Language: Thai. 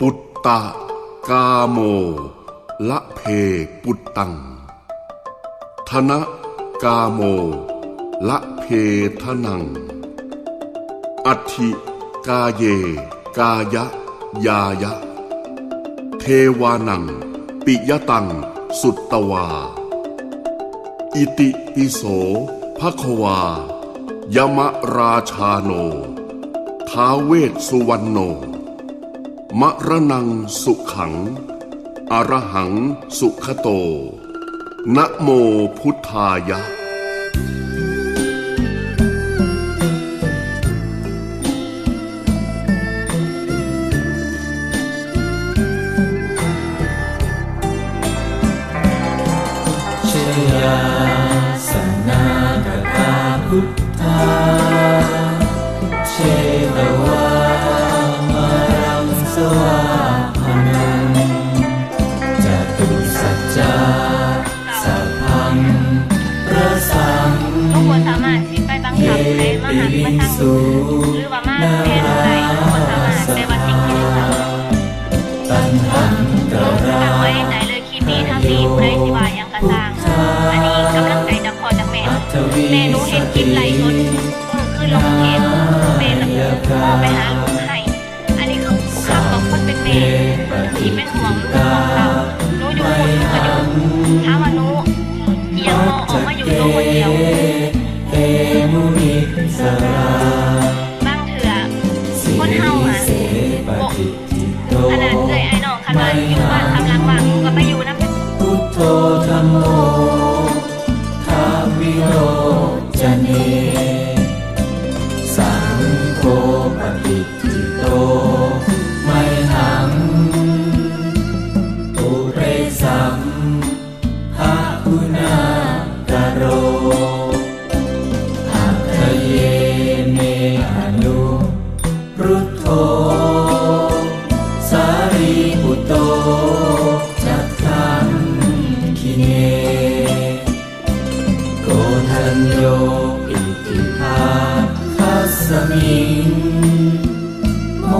ปุตตะกาโม ละเพปุตตัง ธนะกาโม ละเพทนัง อัติกาเย กายะ ยายะ เทวานัง ปิยตัง สุตตวา อิติปิโสภควายมราชาโน ท้าเวสสุวรรณโน มะระนังสุขัง อรหังสุขโต นะโมพุทธายะชยาสนากตาพุทธา เชตวา สวาหานังจตุสัจจาสัพพังประสังทุกคนสามารถสิไปบังคับให้มาหักมาทางหรือว่ามาแทนอะไรทุกคนสามารถแต่ว่าสิ่งที่เราตัณหังกลงราตั้งไว้ในเลยคลิปนี้ทั้งนี้ผู้ใดสิวายังกระสร้างอันนี้กำลังใจจากพ่อจากแม่แม่หนูเห็นคลิปไลฟ์สดคือลงเองแม่แล้วพ่อไปหาลูก ป็นแม่ที่เป็นห่วงลูกของเราหนูอยู่คนหนูก็อยู่ถามว่หนูเอียงมองออกมาอยู่ตัวคนเดียวเอมุนิสราบางเถื่อคนเฮาอะขนาดเอ่ยไอ้น้องคันว่าอยู่บ้านทำรังว่างก็ไปอยู่น้ำพุทโธธรรมโมทาวิโรจเนะคุณากโรอัคคเยเมอนุรุตโธสารีปุตโตจักขันคิเนโกทัญโยอิติภาคัสสมิงโม